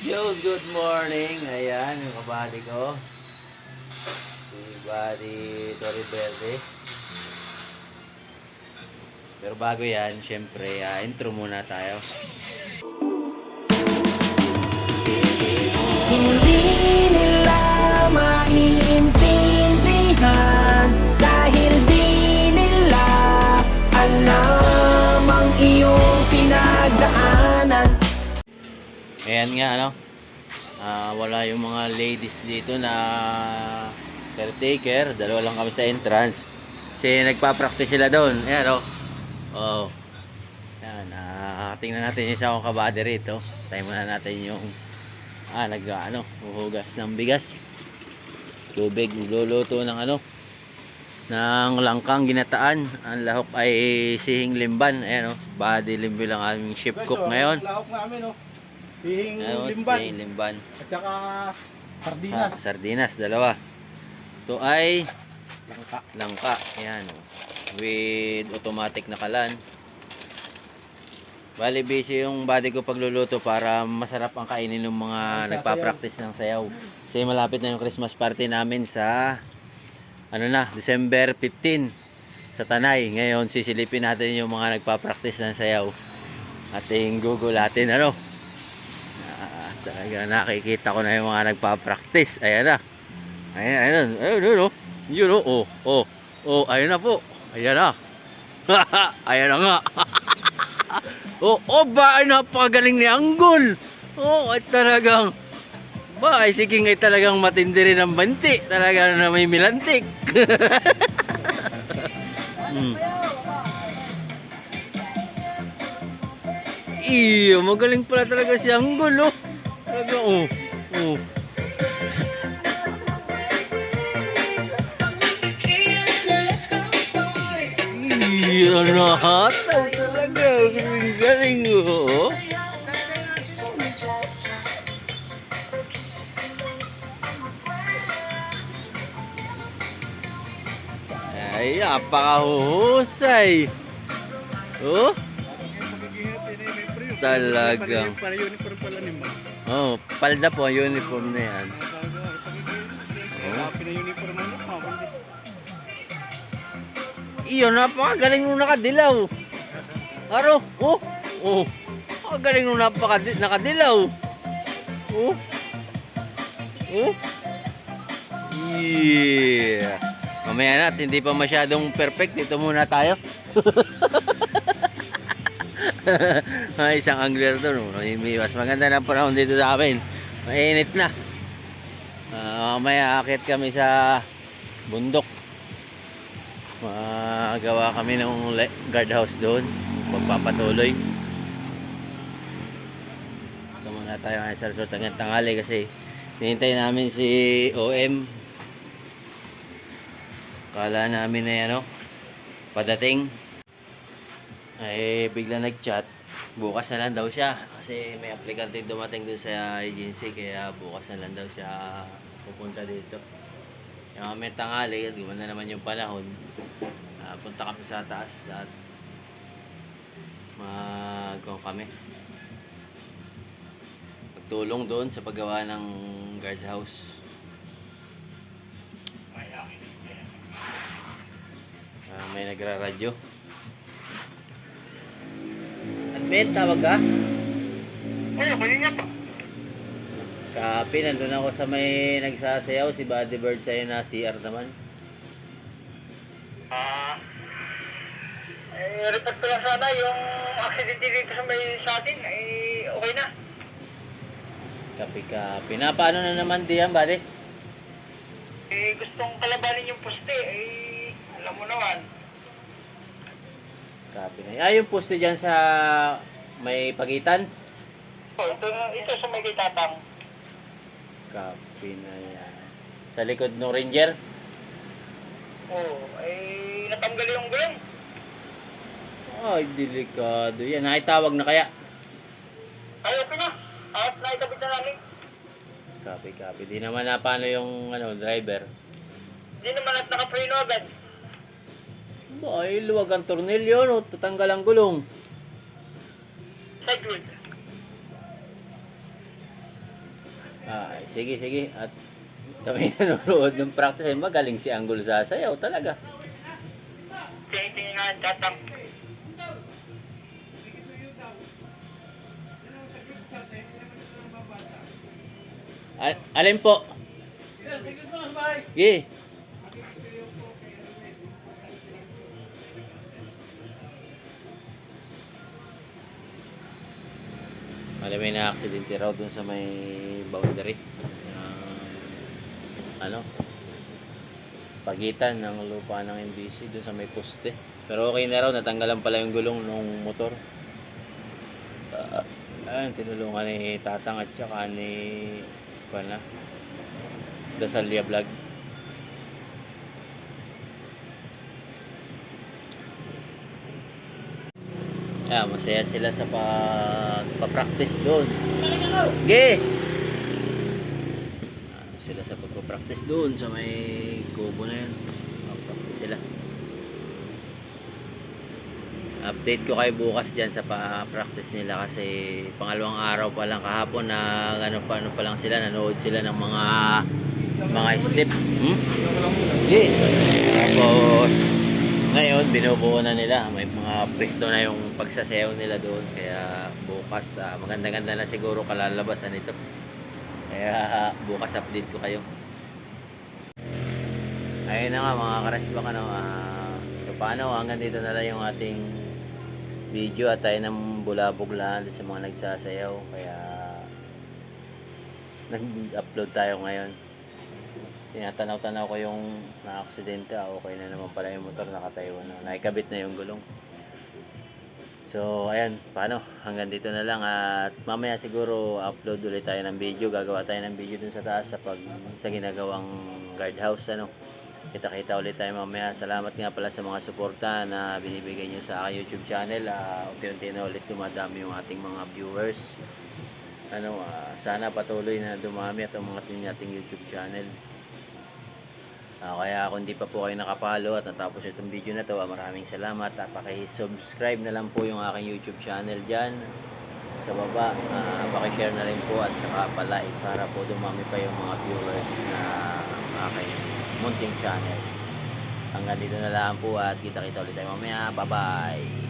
Yo, good morning. Ayan, yung kabady ko. Si Buddy Toriberde. Pero bago yan, syempre, ah, intro muna tayo. Ayan nga, ano. Ah, wala yung mga ladies dito na caretaker. Dalawa lang kami sa entrance. Kasi nagpa-practice sila doon. Ayan, oh. Oh. Ayan, ah, tingnan natin yung isa akong kabady rito. Tayo muna natin yung ah, nag, ano, huhugas ng bigas. Tubig, luluto ng ano, ng langkang ginataan. Ang lahok ay sihing limban. Ayan, oh. Body limbo lang aming ship cook ngayon. Lahok namin, oh. Sihing Ano, limban. sihing limban. At saka Ah, sardinas. sardinas, dalawa. Ito ay Langka. langka. Ayan. oh. With automatic na kalan. Bali, busy yung body ko pagluluto para masarap ang kainin ng mga nagpa-practice ng sayaw. Kasi malapit na yung Christmas party namin sa ano na, December 15 sa Tanay. Ngayon, sisilipin natin yung mga nagpa-practice ng sayaw. Ating gugulatin, ano? Talaga nakikita ko na yung mga nagpa-practice. Ayan na. Ayan, ayan, ayun, ayun, oh. Yun, oh, oh, oh, oh, ayun na po. Ayan na. ayan na nga. oh, oh, ba, ay napakagaling ni Anggol. Oh, ay talagang, ba, ay sige ay talagang matindi rin ang banti. Talaga na may milantik. hmm. Iyo, magaling pala talaga si Anggol, oh. Talaga, oh, oh. Iya, nahatag talaga. Galing, galing, oh. Ay, napakahusay. Oh, Talagang. Para uniform pala ni Ma. Oh, palda po uniform na yan. Oh. Pina-uniform mo na. Iyo, napakagaling nung nakadilaw. Aro, oh, oh. Napakagaling nung napaka nakadilaw. Oh. Oh. Yeah. Mamaya na, hindi pa masyadong perfect. Dito muna tayo. Ay, isang angler doon. Oh. Mas maganda na panahon dito sa amin. Mainit na. Ah, mamaya akit kami sa bundok magawa kami ng guardhouse doon magpapatuloy ito muna tayo ngayon sa resort hanggang tanghali kasi hinintay namin si OM kala namin na ano padating ay bigla nag-chat bukas na lang daw siya kasi may aplikante dumating doon sa agency kaya bukas na lang daw siya pupunta dito yung may tanghali, gumanda naman yung panahon. Ah, punta kami sa taas at mag kami. Pagtulong doon sa paggawa ng guardhouse. Ah, may nagra-radyo. Admin, tawag ka? Kunin niya pa. Kapi, nandun ako sa may nagsasayaw, si Buddy Bird sa'yo na CR naman. Ah. eh, report ko lang sana yung accident dito sa may sa atin. Eh, okay na. Kapi, kapi. Na, paano na naman diyan, Buddy? Eh, gustong kalabanin yung poste. Eh, alam mo naman. Kapi na. Ah, yung poste dyan sa may pagitan. Oh, ito, ito sa may kitatang. Kapi na yan. Sa likod ng Ranger. Oh, eh, natanggal yung gulong. Ay, delikado yan. Naitawag na kaya? Ay, okay na. At naikabit na namin. Kapi, kapi. Di naman na paano yung ano, driver. Hindi naman at nakapreno agad. Ba, ay, luwag ang tornilyo, no? Tatanggal ang gulong. Wheel. Ah, sige, sige. At kami nanonood ng practice. Eh, magaling si Anggol sa sayaw talaga. Tingin nga, tatang. Al- alin po? Sige. Alam may na-aksidente raw dun sa may boundary. Ah, ano? Pagitan ng lupa ng MBC dun sa may poste. Pero okay na raw, natanggalan pala yung gulong ng motor. Ah, ayun, tinulungan ni Tatang at saka ni kuwan na Dasalia Vlog. Yeah, masaya sila sa pag pa-practice doon. Ge! Ah, sila sa pagpa-practice doon sa may kubo na yun. Practice sila. Update ko kayo bukas diyan sa pa-practice nila kasi pangalawang araw pa lang kahapon na ano pa ano pa lang sila nanood sila ng mga mga step. Hmm? Yeah. Tapos ngayon binubuo na nila. May mga pwesto na yung pagsasayaw nila doon. Kaya bukas ah, maganda-ganda na siguro kalalabasan nito. Kaya bukas update ko kayo. Ayun na nga mga karasbak ano, ah, so paano? Hanggang dito na lang yung ating video at tayo ng bulabog lang sa mga nagsasayaw. Kaya nag-upload tayo ngayon tinatanaw-tanaw ko yung na-aksidente ah, okay na naman pala yung motor. Nakatayo na. Naikabit na yung gulong. So ayan. Paano? Hanggang dito na lang. At mamaya siguro upload ulit tayo ng video. Gagawa tayo ng video dun sa taas sa pag sa ginagawang guardhouse ano. Kita-kita ulit tayo mamaya. Salamat nga pala sa mga suporta na binibigay nyo sa aking youtube channel. Ah, unti-unti na ulit dumadami yung ating mga viewers. Ano ah, sana patuloy na dumami at umangat yung ating youtube channel Ah, kaya kung di pa po kayo nakapalo at natapos itong video na to, ah, maraming salamat. Uh, paki-subscribe na lang po yung aking YouTube channel dyan sa baba. Uh, paki-share na rin po at saka pa-like para po dumami pa yung mga viewers na aking munting channel. Hanggang dito na lang po at kita-kita ulit tayo mamaya. Bye-bye!